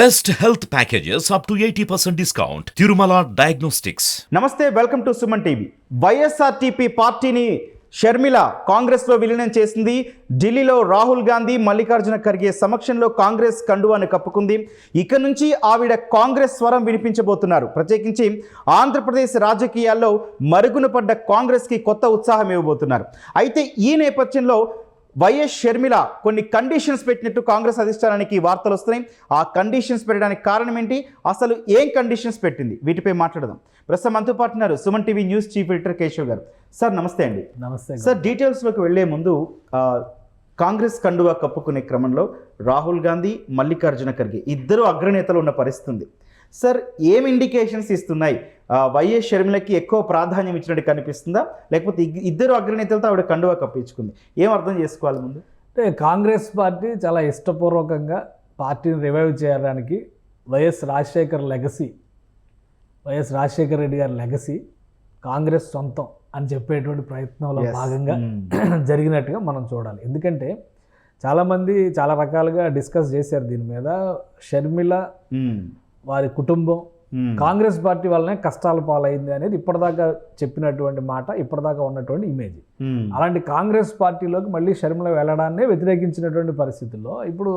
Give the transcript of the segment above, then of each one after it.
Best health packages up to eighty percent discount Tirumala diagnostics నమస్తే welcome to Suman TV. YSRTP పార్టీని షర్మిల కాంగ్రెస్లో విలీనం చేసింది. ఢిల్లీలో రాహుల్ గాంధీ మల్లికార్జున ఖర్గే సమక్షంలో కాంగ్రెస్ కండువాను కప్పుకుంది. ఇక నుంచి ఆవిడ కాంగ్రెస్ స్వరం వినిపించబోతున్నారు. ప్రత్యేకించి ఆంధ్రప్రదేశ్ రాజకీయాల్లో మరుగున పడ్డ కాంగ్రెస్కి కొత్త ఉత్సాహం ఇవ్వబోతున్నారు. అయితే ఈ నేపథ్యంలో వైఎస్ షర్మిల కొన్ని కండిషన్స్ పెట్టినట్టు కాంగ్రెస్ అధిష్టానానికి వార్తలు వస్తున్నాయి. ఆ కండిషన్స్ పెట్టడానికి కారణం ఏంటి? అసలు ఏం కండిషన్స్ పెట్టింది? వీటిపై మాట్లాడదాం. ప్రస్తుతం మనతో పాటు ఉన్నారు Suman TV news chief editor Keshav గారు. సార్ నమస్తే అండి. నమస్తే సార్ డీటెయిల్స్లోకి వెళ్ళే ముందు కాంగ్రెస్ కండువా కప్పుకునే క్రమంలో రాహుల్ గాంధీ మల్లికార్జున ఖర్గే ఇద్దరు అగ్రనేతలు ఉన్న పరిస్థితి ఉంది. సార్ ఏం ఇండికేషన్స్ ఇస్తున్నాయి? వైఎస్ షర్మిలకి ఎక్కువ ప్రాధాన్యం ఇచ్చినట్టు కనిపిస్తుందా లేకపోతే ఇద్దరు అగ్రనేతలతో ఆవిడ కండువా కప్పించుకుంది ఏం అర్థం చేసుకోవాలి ముందు అంటే కాంగ్రెస్ పార్టీ చాలా ఇష్టపూర్వకంగా పార్టీని రివైవ్ చేయడానికి YS Rajasekhar legacy YS Rajasekhara Reddy garu legacy Congress సొంతం అని చెప్పేటువంటి ప్రయత్నంలో. భాగంగా Mm. జరిగినట్టుగా మనం చూడాలి ఎందుకంటే చాలామంది చాలా రకాలుగా డిస్కస్ చేశారు దీని మీద షర్మిల మ్మ్. వారి కుటుంబం. కాంగ్రెస్ పార్టీ వల్లనే కష్టాల పాలైంది అనేది ఇప్పటిదాకా చెప్పినటువంటి మాట ఇప్పటిదాకా ఉన్నటువంటి ఇమేజ్ మ్మ్. అలాంటి కాంగ్రెస్ పార్టీలోకి మళ్ళీ షర్మిల వెళ్ళడాన్నే వ్యతిరేకించినటువంటి పరిస్థితుల్లో ఇప్పుడు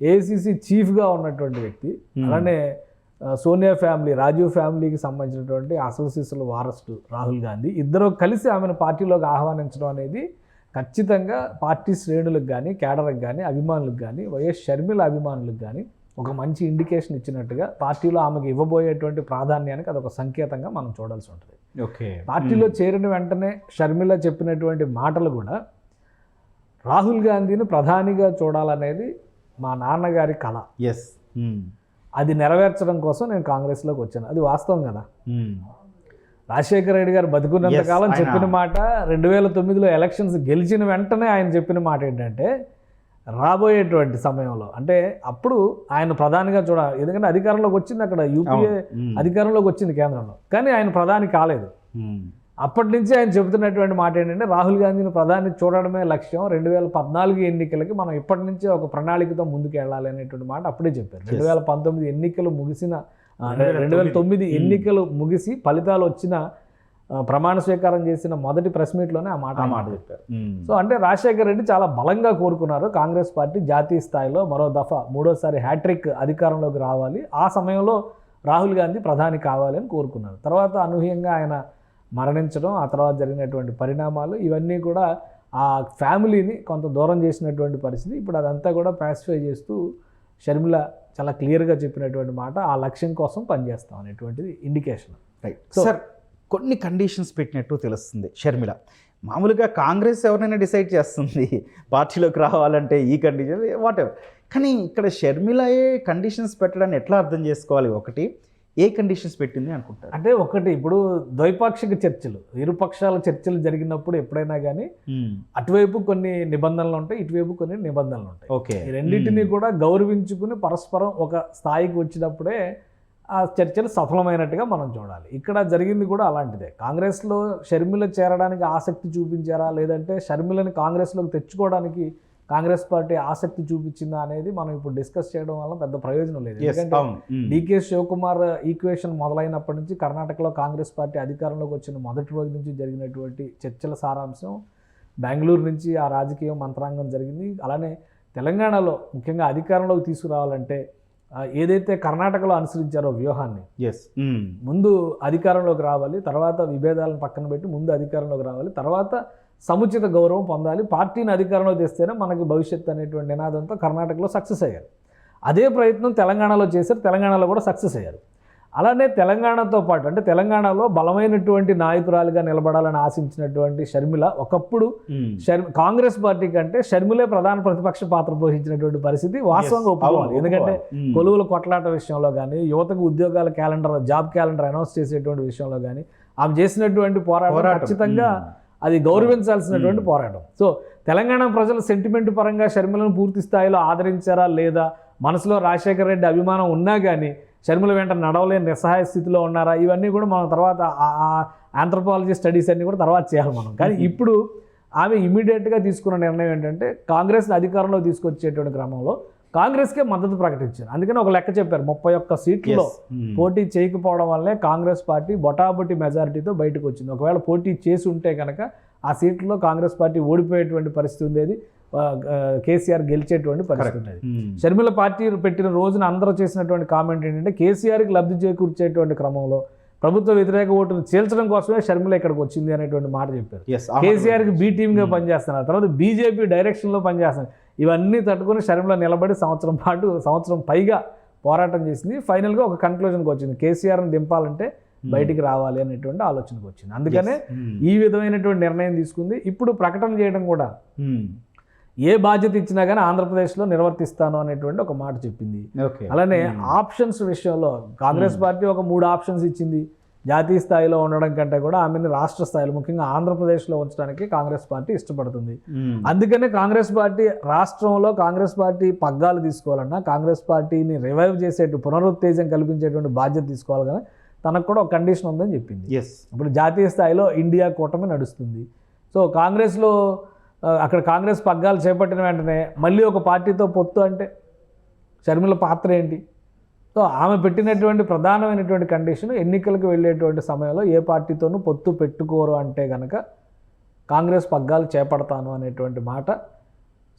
ఏఐసిసి చీఫ్గా ఉన్నటువంటి వ్యక్తి అలానే ఆ, సోనియా ఫ్యామిలీ రాజీవ్ ఫ్యామిలీకి సంబంధించినటువంటి అసలు శిశుల వారసుడు రాహుల్ గాంధీ ఇద్దరు కలిసి ఆమెను పార్టీలోకి ఆహ్వానించడం అనేది ఖచ్చితంగా పార్టీ శ్రేణులకు కానీ కేడర్కి కానీ అభిమానులకు కానీ వైఎస్ షర్మిల అభిమానులకు కానీ ఒక మంచి ఇండికేషన్ ఇచ్చినట్టుగా పార్టీలో ఆమెకు ఇవ్వబోయేటువంటి ప్రాధాన్యానికి అదొక సంకేతంగా మనం చూడాల్సి ఉంటుంది. ఓకే. పార్టీలో చేరిన వెంటనే షర్మిల చెప్పినటువంటి మాటలు కూడా రాహుల్ గాంధీని ప్రధానిగా చూడాలనేది మా నాన్నగారి కళ. ఎస్. అది నెరవేర్చడం కోసం నేను కాంగ్రెస్లోకి వచ్చాను. అది వాస్తవం కదా. రాజశేఖర రెడ్డి గారు బతుకున్నంత Yes, కాలం ఆయన- చెప్పిన మాట రెండు వేల తొమ్మిదిలో ఎలక్షన్స్ గెలిచిన వెంటనే ఆయన చెప్పిన మాట ఏంటంటే రాబోయేటువంటి సమయంలో. అంటే అప్పుడు ఆయన ప్రధానిగా చూడాలి ఎందుకంటే అధికారంలోకి వచ్చింది అక్కడ యూపీఏ. అధికారంలోకి వచ్చింది కేంద్రంలో. కానీ ఆయన ప్రధాని కాలేదు. అప్పటి నుంచి ఆయన చెబుతున్నటువంటి మాట ఏంటంటే రాహుల్ గాంధీని ప్రధాని చూడడమే లక్ష్యం. రెండు వేల పద్నాలుగు ఎన్నికలకి మనం ఇప్పటి నుంచే ఒక ప్రణాళికతో ముందుకు వెళ్ళాలి అనేటువంటి మాట అప్పుడే చెప్పారు. రెండు వేల పంతొమ్మిది ఎన్నికలు ముగిసిన రెండు వేల తొమ్మిది. ఎన్నికలు ముగిసి ఫలితాలు వచ్చిన ప్రమాణ స్వీకారం చేసిన మొదటి ప్రెస్ మీట్లోనే ఆ మాట ఆ మాట చెప్పారు. సో అంటే రాజశేఖర రెడ్డి చాలా బలంగా కోరుకున్నారు. కాంగ్రెస్ పార్టీ జాతీయ స్థాయిలో మరో దఫా మూడోసారి హ్యాట్రిక్ అధికారంలోకి రావాలి. ఆ సమయంలో రాహుల్ గాంధీ ప్రధాని కావాలి అని కోరుకున్నారు. తర్వాత అనూహ్యంగా ఆయన మరణించడం ఆ తర్వాత జరిగినటువంటి పరిణామాలు ఇవన్నీ కూడా ఆ ఫ్యామిలీని కొంత దూరం చేసినటువంటి పరిస్థితి. ఇప్పుడు అదంతా కూడా పాసిఫై చేస్తూ షర్మిల చాలా క్లియర్గా చెప్పినటువంటి మాట ఆ లక్ష్యం కోసం పనిచేస్తాం అనేటువంటిది ఇండికేషన్ రైట్ సార్ కొన్ని కండిషన్స్ పెట్టినట్టు తెలుస్తుంది. షర్మిల మామూలుగా కాంగ్రెస్ ఎవరైనా డిసైడ్ చేస్తుంది? పార్టీలోకి రావాలంటే ఈ కండిషన్ వాట్ ఎవర్ కానీ ఇక్కడ షర్మిలయే కండిషన్స్ పెట్టడాన్ని ఎట్లా అర్థం చేసుకోవాలి? ఒకటి ఏ కండిషన్స్ పెట్టింది అనుకుంటారు? అంటే ఒకటి ఇప్పుడు ద్వైపాక్షిక చర్చలు ఇరుపక్షాల చర్చలు జరిగినప్పుడు ఎప్పుడైనా కానీ అటువైపు కొన్ని నిబంధనలు ఉంటాయి ఇటువైపు కొన్ని నిబంధనలు ఉంటాయి. ఓకే. రెండింటినీ కూడా గౌరవించుకుని పరస్పరం ఒక స్థాయికి వచ్చినప్పుడే ఆ చర్చలు సఫలమైనట్టుగా మనం చూడాలి. ఇక్కడ జరిగింది కూడా అలాంటిదే. కాంగ్రెస్లో షర్మిల చేరడానికి ఆసక్తి చూపించారా? లేదంటే షర్మిలని కాంగ్రెస్లోకి తెచ్చుకోవడానికి కాంగ్రెస్ పార్టీ ఆసక్తి చూపించిందా అనేది మనం ఇప్పుడు డిస్కస్ చేయడం వల్ల పెద్ద ప్రయోజనం లేదు. ఎందుకంటే. డికే శివకుమార్ ఈక్వేషన్ మొదలైనప్పటి నుంచి కర్ణాటకలో కాంగ్రెస్ పార్టీ అధికారంలోకి వచ్చిన మొదటి రోజు నుంచి జరిగినటువంటి చర్చల సారాంశం బెంగళూరు నుంచి ఆ రాజకీయ మంత్రాంగం జరిగింది. అలానే తెలంగాణలో ముఖ్యంగా అధికారంలోకి తీసుకురావాలంటే ఏదైతే కర్ణాటకలో అనుసరించారో వ్యూహాన్ని ఎస్ మ్మ్. ముందు అధికారంలోకి రావాలి తర్వాత విభేదాలను పక్కన పెట్టి ముందు అధికారంలోకి రావాలి తర్వాత సముచిత గౌరవం పొందాలి పార్టీని అధికారంలోకి తెస్తేనే మనకి భవిష్యత్తు అనేటువంటి నినాదంతో కర్ణాటకలో సక్సెస్ అయ్యారు. అదే ప్రయత్నం తెలంగాణలో చేశారు తెలంగాణలో కూడా సక్సెస్ అయ్యారు. అలానే తెలంగాణతో పాటు అంటే తెలంగాణలో బలమైనటువంటి నాయకురాలుగా నిలబడాలని ఆశించినటువంటి షర్మిల ఒకప్పుడు మ్మ్. షర్ కాంగ్రెస్ పార్టీ కంటే షర్మిలే ప్రధాన ప్రతిపక్ష పాత్ర పోషించినటువంటి పరిస్థితి వాస్తవంగా ఒప్పుకోవాలి ఎందుకంటే. కొలువుల కొట్లాట విషయంలో కానీ యువతకు ఉద్యోగాల క్యాలెండర్ జాబ్ క్యాలెండర్ అనౌన్స్ చేసేటువంటి విషయంలో కానీ ఆమె చేసినటువంటి పోరాటం. ఖచ్చితంగా. అది గౌరవించాల్సినటువంటి పోరాటం సో తెలంగాణ ప్రజలు సెంటిమెంట్ పరంగా షర్మిలను పూర్తి స్థాయిలో ఆదరించారా లేదా మనసులో రాజశేఖర రెడ్డి అభిమానం ఉన్నా కానీ షర్మిల వెంట నడవలేని నిస్సహాయ స్థితిలో ఉన్నారా? ఇవన్నీ కూడా మనం తర్వాత ఆంథ్రపాలజీ స్టడీస్ అన్నీ కూడా తర్వాత చేయాలి మనం. కానీ ఇప్పుడు ఆమె ఇమీడియట్గా తీసుకున్న నిర్ణయం ఏంటంటే కాంగ్రెస్ని అధికారంలో తీసుకొచ్చేటువంటి క్రమంలో కాంగ్రెస్కే మద్దతు ప్రకటించారు. అందుకని ఒక లెక్క చెప్పారు. ముప్పై ఒక్క సీట్లలో Yes. Hmm. పోటీ చేయకపోవడం వల్లే కాంగ్రెస్ పార్టీ బొటాబొటి మెజారిటీతో బయటకు వచ్చింది. ఒకవేళ పోటీ చేసి ఉంటే కనుక ఆ సీట్లలో కాంగ్రెస్ పార్టీ ఓడిపోయేటువంటి పరిస్థితి ఉండేది. కేసీఆర్ గెలిచేటువంటి పరిస్థితి Hmm. షర్మిల పార్టీ పెట్టిన రోజున అందరూ చేసినటువంటి కామెంట్ ఏంటంటే కేసీఆర్కి లబ్ధి చేకూర్చేటువంటి క్రమంలో ప్రభుత్వ వ్యతిరేక ఓటును చీల్చడం కోసమే షర్మిల ఇక్కడికి వచ్చింది అనేటువంటి మాట చెప్పారు. కేసీఆర్కి బి టీమ్గా పనిచేస్తున్నారు. తర్వాత బీజేపీ డైరెక్షన్లో పనిచేస్తున్నారు. ఇవన్నీ తట్టుకొని షర్మిల నిలబడి సంవత్సరం పాటు సంవత్సరం పైగా పోరాటం చేసింది. ఫైనల్గా ఒక కన్క్లూజన్కి వచ్చింది. కేసీఆర్ని దింపాలంటే బయటికి రావాలి అనేటువంటి ఆలోచనకు వచ్చింది. అందుకనే Hmm. ఈ విధమైనటువంటి నిర్ణయం తీసుకుంది. ఇప్పుడు ప్రకటన చేయడం కూడా Hmm. ఏ బాధ్యత ఇచ్చినా కానీ ఆంధ్రప్రదేశ్లో నిర్వర్తిస్తాను అనేటువంటి ఒక మాట చెప్పింది. అలానే ఆప్షన్స్ విషయంలో కాంగ్రెస్ పార్టీ ఒక మూడు ఆప్షన్స్ ఇచ్చింది. జాతీయ స్థాయిలో ఉండడం కంటే కూడా ఆమెని రాష్ట్ర స్థాయిలో ముఖ్యంగా ఆంధ్రప్రదేశ్లో ఉంచడానికి కాంగ్రెస్ పార్టీ ఇష్టపడుతుంది. అందుకనే కాంగ్రెస్ పార్టీ రాష్ట్రంలో కాంగ్రెస్ పార్టీ పగ్గాలు తీసుకోవాలన్నా కాంగ్రెస్ పార్టీని రివైవ్ చేసేటు పునరుత్తేజం కల్పించేటువంటి బాధ్యత తీసుకోవాలి కదా తనకు కూడా ఒక కండిషన్ ఉందని చెప్పింది. ఇప్పుడు జాతీయ స్థాయిలో ఇండియా కూటమి నడుస్తుంది. సో కాంగ్రెస్లో అక్కడ కాంగ్రెస్ పగ్గాలు చేపట్టిన వెంటనే మళ్ళీ ఒక పార్టీతో పొత్తు అంటే షర్మిల పాత్ర ఏంటి? సో ఆమె పెట్టినటువంటి ప్రధానమైనటువంటి కండిషన్ ఎన్నికలకు వెళ్ళేటువంటి సమయంలో ఏ పార్టీతోనూ పొత్తు పెట్టుకోరు అంటే కనుక కాంగ్రెస్ పగ్గాలు చేపడతాను అనేటువంటి మాట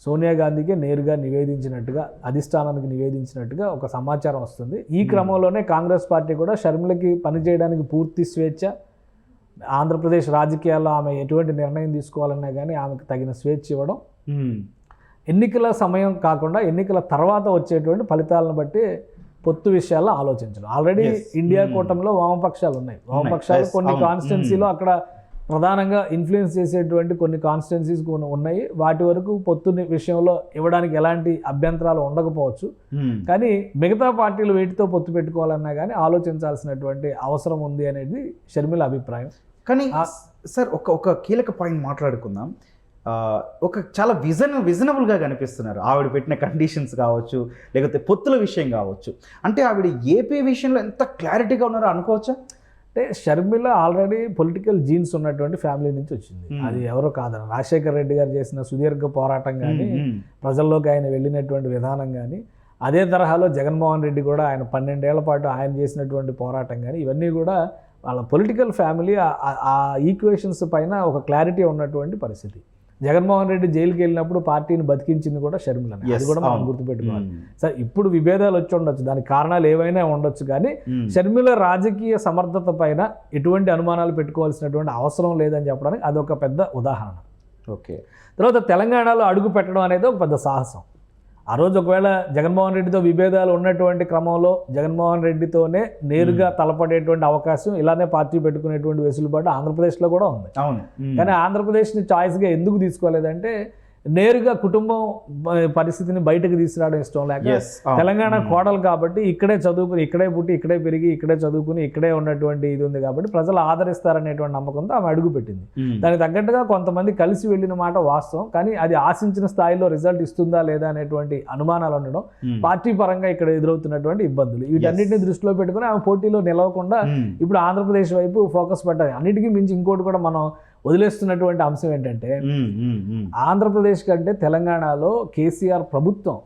సోనియా గాంధీకి నేరుగా నివేదించినట్టుగా అధిష్టానానికి నివేదించినట్టుగా ఒక సమాచారం వస్తుంది. ఈ క్రమంలోనే కాంగ్రెస్ పార్టీ కూడా షర్మిలకి పనిచేయడానికి పూర్తి స్వేచ్ఛ ఆంధ్రప్రదేశ్ రాజకీయాల్లో ఆమె ఎటువంటి నిర్ణయం తీసుకోవాలన్నా కానీ ఆమెకు తగిన స్వేచ్ఛ ఇవ్వడం. ఎన్నికల సమయం కాకుండా ఎన్నికల తర్వాత వచ్చేటువంటి ఫలితాలను బట్టి పొత్తు విషయాల్లో ఆలోచించడం ఆల్రెడీ. ఇండియా. కూటమిలో వామపక్షాలు ఉన్నాయి వామపక్షాలు కొన్ని. కాన్స్టిట్యున్సీలో. అక్కడ ప్రధానంగా ఇన్ఫ్లుయెన్స్ చేసేటువంటి కొన్ని కాన్స్టిట్యున్సీస్ ఉన్నాయి వాటి వరకు పొత్తు విషయంలో ఇవ్వడానికి ఎలాంటి అభ్యంతరాలు ఉండకపోవచ్చు. కానీ మిగతా పార్టీలు వేటితో పొత్తు పెట్టుకోవాలన్నా కానీ ఆలోచించాల్సినటువంటి అవసరం ఉంది అనేది షర్మిల అభిప్రాయం కానీ సార్ ఒక ఒక కీలక పాయింట్ మాట్లాడుకుందాం. ఒక చాలా విజన్ విజనబుల్గా కనిపిస్తున్నారు. ఆవిడ పెట్టిన కండిషన్స్ కావచ్చు లేకపోతే పొత్తుల విషయం కావచ్చు. అంటే ఆవిడ ఏపీ విషయంలో ఎంత క్లారిటీగా ఉన్నారో అనుకోవచ్చా? అంటే షర్మిల ఆల్రెడీ పొలిటికల్ జీన్స్ ఉన్నటువంటి ఫ్యామిలీ నుంచి వచ్చింది. అది ఎవరో కాదని రాజశేఖర్ రెడ్డి గారు చేసిన సుదీర్ఘ పోరాటం కానీ. ప్రజల్లోకి ఆయన వెళ్ళినటువంటి విధానం కానీ అదే తరహాలో జగన్మోహన్ రెడ్డి కూడా ఆయన పన్నెండేళ్ళ పాటు ఆయన చేసినటువంటి పోరాటం కానీ ఇవన్నీ కూడా వాళ్ళ పొలిటికల్ ఫ్యామిలీ ఆ ఈక్వేషన్స్ పైన ఒక క్లారిటీ ఉన్నటువంటి పరిస్థితి. జగన్మోహన్ రెడ్డి జైలుకి వెళ్ళినప్పుడు పార్టీని బతికించింది కూడా షర్మిలనే Yes, అది కూడా మనం. గుర్తుపెట్టుకోవాలి. Hmm. సరే ఇప్పుడు విభేదాలు వచ్చి ఉండొచ్చు. దానికి కారణాలు ఏవైనా ఉండొచ్చు కానీ Hmm. షర్మిల రాజకీయ సమర్థత పైన ఎటువంటి అనుమానాలు పెట్టుకోవాల్సినటువంటి అవసరం లేదని చెప్పడానికి అదొక పెద్ద ఉదాహరణ. ఓకే తర్వాత తెలంగాణలో అడుగు పెట్టడం అనేది ఒక పెద్ద సాహసం. ఆ రోజు ఒకవేళ జగన్మోహన్ రెడ్డితో విభేదాలు ఉన్నటువంటి క్రమంలో జగన్మోహన్ రెడ్డితోనే నేరుగా తలపడేటువంటి అవకాశం ఇలానే పార్టీ పెట్టుకునేటువంటి వెసులుబాటు ఆంధ్రప్రదేశ్లో కూడా ఉంది. అవును. కానీ ఆంధ్రప్రదేశ్ని చాయిస్గా ఎందుకు తీసుకోలేదంటే నేరుగా కుటుంబం పరిస్థితిని బయటకు తీసుకురావడం ఇష్టం లేక. తెలంగాణ Hmm. కోడలు కాబట్టి ఇక్కడే చదువుకుని ఇక్కడే పుట్టి ఇక్కడే పెరిగి ఇక్కడే చదువుకుని ఇక్కడే ఉన్నటువంటి ఇది ఉంది కాబట్టి ప్రజలు ఆదరిస్తారనేటువంటి నమ్మకంతో ఆమె అడుగు పెట్టింది Hmm. దానికి తగ్గట్టుగా కొంతమంది కలిసి వెళ్ళిన మాట వాస్తవం కానీ అది ఆశించిన స్థాయిలో రిజల్ట్ ఇస్తుందా లేదా అనేటువంటి అనుమానాలు ఉండడం Hmm. పార్టీ పరంగా ఇక్కడ ఎదురవుతున్నటువంటి ఇబ్బందులు వీటన్నిటిని దృష్టిలో పెట్టుకుని ఆమె పోటీలో నిలవకుండా. ఇప్పుడు ఆంధ్రప్రదేశ్ వైపు ఫోకస్ పెట్టాలి అన్నిటికీ మించి ఇంకోటి కూడా మనం వదిలేస్తున్నటువంటి అంశం ఏంటంటే. ఆంధ్రప్రదేశ్ కంటే తెలంగాణలో కేసీఆర్ ప్రభుత్వం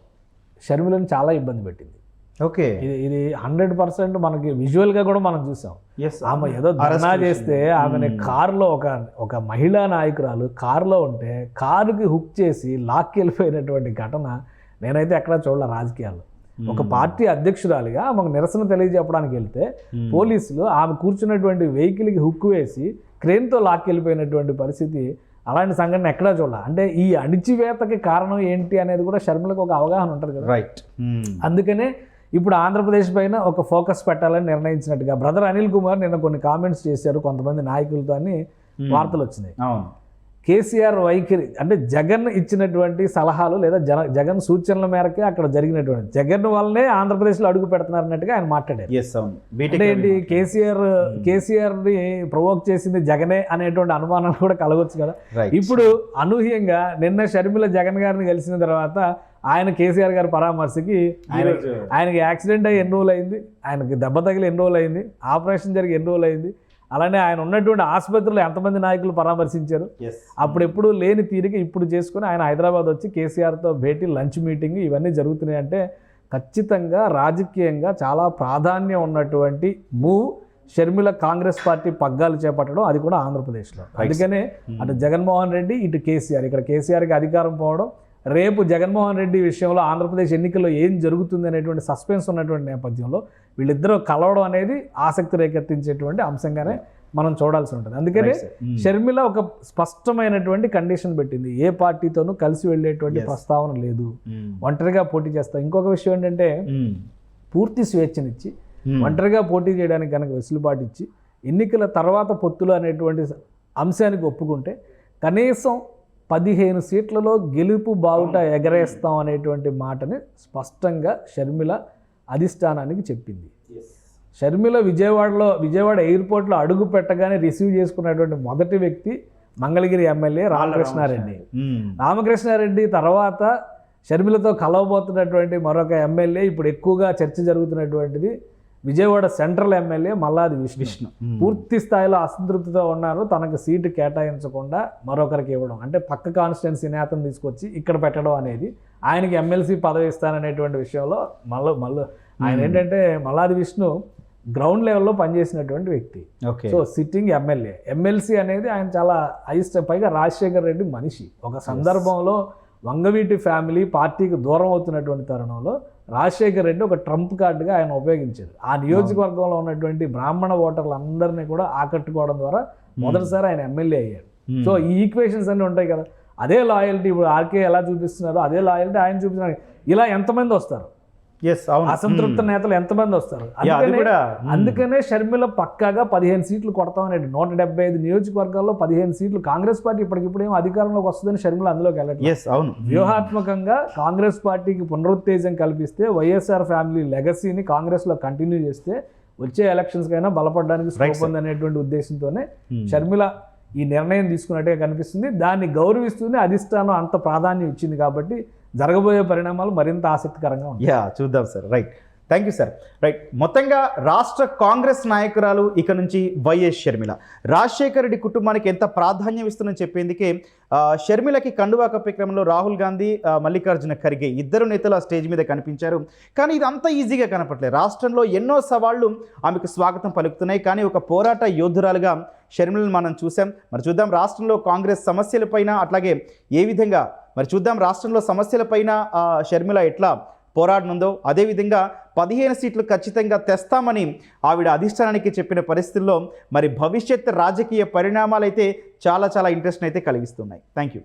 షర్మిలను చాలా ఇబ్బంది పెట్టింది. ఓకే. ఇది ఇది హండ్రెడ్ పర్సెంట్ మనకి విజువల్గా కూడా మనం చూసాం. ఆమె ఏదో ధర్నా చేస్తే ఆమెని కారులో ఒక ఒక మహిళా నాయకురాలు కారులో ఉంటే కారుకి హుక్ చేసి లాక్కి వెళ్ళిపోయినటువంటి ఘటన నేనైతే ఎక్కడా చూడలే రాజకీయాల్లో. ఒక పార్టీ అధ్యక్షురాలిగా ఆమెకు నిరసన తెలియజెప్పడానికి వెళ్తే పోలీసులు ఆమె కూర్చున్నటువంటి వెహికల్కి హుక్ వేసి క్రేన్తో లాక్కెళ్ళిపోయినటువంటి పరిస్థితి అలాంటి సంఘటన ఎక్కడా చూడాలి. అంటే ఈ అణిచివేతకి కారణం ఏంటి అనేది కూడా షర్మిలకు ఒక అవగాహన ఉంటుంది కదా. రైట్ అందుకనే ఇప్పుడు ఆంధ్రప్రదేశ్ పైన ఒక ఫోకస్ పెట్టాలని నిర్ణయించినట్టుగా బ్రదర్ అనిల్ కుమార్ నిన్న కొన్ని కామెంట్స్ చేశారు కొంతమంది నాయకులతో అని వార్తలు వచ్చినాయి. కేసీఆర్ వైఖరి అంటే జగన్ ఇచ్చినటువంటి సలహాలు లేదా జన జగన్ సూచనల మేరకే అక్కడ జరిగినటువంటి జగన్ వల్లనే ఆంధ్రప్రదేశ్లో అడుగు పెడుతున్నారన్నట్టుగా ఆయన మాట్లాడారు. అంటే ఏంటి కేసీఆర్ కేసీఆర్ని ప్రొవోక్ చేసింది జగనే అనేటువంటి అనుమానాలు కూడా కలగొచ్చు కదా. ఇప్పుడు అనూహ్యంగా నిన్న షర్మిల జగన్ గారిని కలిసిన తర్వాత ఆయన కేసీఆర్ గారి పరామర్శకి ఆయన ఆయనకి యాక్సిడెంట్ అయ్యి ఎన్ని రోజులు అయింది ఆయనకి దెబ్బ తగిలి ఎన్ని రోజులు అయింది ఆపరేషన్ జరిగి ఎన్ని రోజులు అయింది అలానే ఆయన ఉన్నటువంటి ఆసుపత్రిలో ఎంతమంది నాయకులు పరామర్శించారు? అప్పుడు ఎప్పుడు లేని తీరిక ఇప్పుడు చేసుకుని ఆయన హైదరాబాద్ వచ్చి కేసీఆర్తో భేటీ లంచ్ మీటింగ్ ఇవన్నీ జరుగుతున్నాయి అంటే ఖచ్చితంగా రాజకీయంగా చాలా ప్రాధాన్యం ఉన్నటువంటి మూవ్ షర్మిల కాంగ్రెస్ పార్టీ పగ్గాలు చేపట్టడం అది కూడా ఆంధ్రప్రదేశ్లో. అందుకనే అటు జగన్మోహన్ రెడ్డి ఇటు కేసీఆర్. ఇక్కడ కేసీఆర్కి అధికారం పోవడం రేపు జగన్మోహన్ రెడ్డి విషయంలో ఆంధ్రప్రదేశ్ ఎన్నికల్లో ఏం జరుగుతుంది అనేటువంటి సస్పెన్స్ ఉన్నటువంటి నేపథ్యంలో వీళ్ళిద్దరూ కలవడం అనేది ఆసక్తి రేకెత్తించేటువంటి అంశంగానే మనం చూడాల్సి ఉంటుంది అందుకనే. Hmm. షర్మిల ఒక స్పష్టమైనటువంటి కండిషన్ పెట్టింది ఏ పార్టీతోనూ కలిసి వెళ్ళేటువంటి Yes. ప్రస్తావన లేదు Hmm. ఒంటరిగా పోటీ చేస్తాం ఇంకొక విషయం ఏంటంటే Hmm. పూర్తి స్వేచ్ఛనిచ్చి. ఒంటరిగా పోటీ చేయడానికి కనుక వెసులుబాటు ఇచ్చి ఎన్నికల తర్వాత పొత్తులు అనేటువంటి అంశానికి ఒప్పుకుంటే కనీసం పదిహేను సీట్లలో గెలుపు బావుట ఎగరేస్తాం అనేటువంటి మాటని స్పష్టంగా షర్మిల అధిష్టానానికి చెప్పింది. షర్మిల విజయవాడలో విజయవాడ ఎయిర్పోర్ట్లో అడుగు పెట్టగానే రిసీవ్ చేసుకున్నటువంటి మొదటి వ్యక్తి మంగళగిరి ఎమ్మెల్యే రామకృష్ణారెడ్డి. రామకృష్ణారెడ్డి తర్వాత షర్మిలతో కలవబోతున్నటువంటి మరొక ఎమ్మెల్యే ఇప్పుడు ఎక్కువగా చర్చ జరుగుతున్నటువంటిది Vijayawada central MLA Malladi Vishnu. Vishnu. Hmm. పూర్తి స్థాయిలో అసంతృప్తితో ఉన్నారు. తనకు సీటు కేటాయించకుండా మరొకరికి ఇవ్వడం. అంటే పక్క కాన్స్టిట్యున్సీ నేతను తీసుకొచ్చి ఇక్కడ పెట్టడం అనేది ఆయనకి ఎమ్మెల్సీ పదవి ఇస్తాననేటువంటి విషయంలో మళ్ళీ మళ్ళీ ఆయన ఏంటంటే మల్లాది విష్ణు గ్రౌండ్ లెవెల్లో పనిచేసినటువంటి వ్యక్తి. Okay. So sitting MLA. MLC అనేది ఆయన చాలా అయిష్ట పైగా రాజశేఖర్ రెడ్డి మనిషి. ఒక సందర్భంలో వంగవీటి ఫ్యామిలీ పార్టీకి దూరం అవుతున్నటువంటి తరుణంలో రాజశేఖర్ రెడ్డి ఒక ట్రంప్ కార్డుగా ఆయన ఉపయోగించారు. ఆ నియోజకవర్గంలో ఉన్నటువంటి బ్రాహ్మణ ఓటర్లందరినీ కూడా ఆకట్టుకోవడం ద్వారా మొదటిసారి ఆయన ఎమ్మెల్యే అయ్యారు సో ఈ ఈక్వేషన్స్ అన్నీ ఉంటాయి కదా. అదే లాయల్టీ ఇప్పుడు ఆర్కే ఎలా చూపిస్తున్నారో అదే లాయల్టీ ఆయన చూపిస్తున్నారు. ఇలా ఎంతమంది వస్తారు? ఎస్ అవును. అసంతృప్త నేతలు ఎంతమంది వస్తారు? అది అందుకనే- కూడా, అందుకనే షర్మిల పక్కాగా పదిహేను సీట్లు కొడతామనేది. నూట డెబ్బై ఐదు నియోజకవర్గాల్లో పదిహేను సీట్లు కాంగ్రెస్ పార్టీ ఇప్పటికిప్పుడు ఏం అధికారంలోకి వస్తుందని షర్మిల అందులోకి వెళ్ళట్లేదు. ఎస్ అవును. వ్యూహాత్మకంగా కాంగ్రెస్ పార్టీకి పునరుత్తేజం కల్పిస్తే వైఎస్ఆర్ ఫ్యామిలీ లెగసీని కాంగ్రెస్లో కంటిన్యూ చేస్తే వచ్చే ఎలక్షన్స్ కైనా బలపడడానికి స్కోప్ అనేటువంటి ఉద్దేశంతోనే షర్మిల ఈ నిర్ణయం తీసుకున్నట్టుగా కనిపిస్తుంది. దాన్ని గౌరవిస్తూనే అధిష్టానం అంత ప్రాధాన్యం ఇచ్చింది కాబట్టి జరగబోయే పరిణామాలు మరింత ఆసక్తికరంగా ఉంటాయి. యా చూద్దాం sir. Right thank you sir right మొత్తంగా రాష్ట్ర కాంగ్రెస్ నాయకురాలు ఇక నుంచి వైఎస్ షర్మిల. రాజశేఖర రెడ్డి కుటుంబానికి ఎంత ప్రాధాన్యం ఇస్తుందని చెప్పేందుకే షర్మిలకి కండువా కప్పే రాహుల్ గాంధీ మల్లికార్జున ఖర్గే ఇద్దరు నేతలు ఆ స్టేజ్ మీద కనిపించారు. కానీ ఇది అంత ఈజీగా కనపట్లేదు రాష్ట్రంలో ఎన్నో సవాళ్ళు ఆమెకు స్వాగతం పలుకుతున్నాయి. కానీ ఒక పోరాట యోధురాలుగా షర్మిలను మనం చూసాం మరి చూద్దాం రాష్ట్రంలో కాంగ్రెస్ సమస్యలపైన అట్లాగే ఏ విధంగా మరి చూద్దాం రాష్ట్రంలో సమస్యలపైన షర్మిల ఎట్లా పోరాడనుందో. అదేవిధంగా పదిహేను సీట్లు ఖచ్చితంగా తెస్తామని ఆవిడ అధిష్టానానికి చెప్పిన పరిస్థితుల్లో మరి భవిష్యత్ రాజకీయ పరిణామాలు అయితే చాలా చాలా ఇంట్రెస్ట్ అయితే కలిగిస్తున్నాయి. Thank you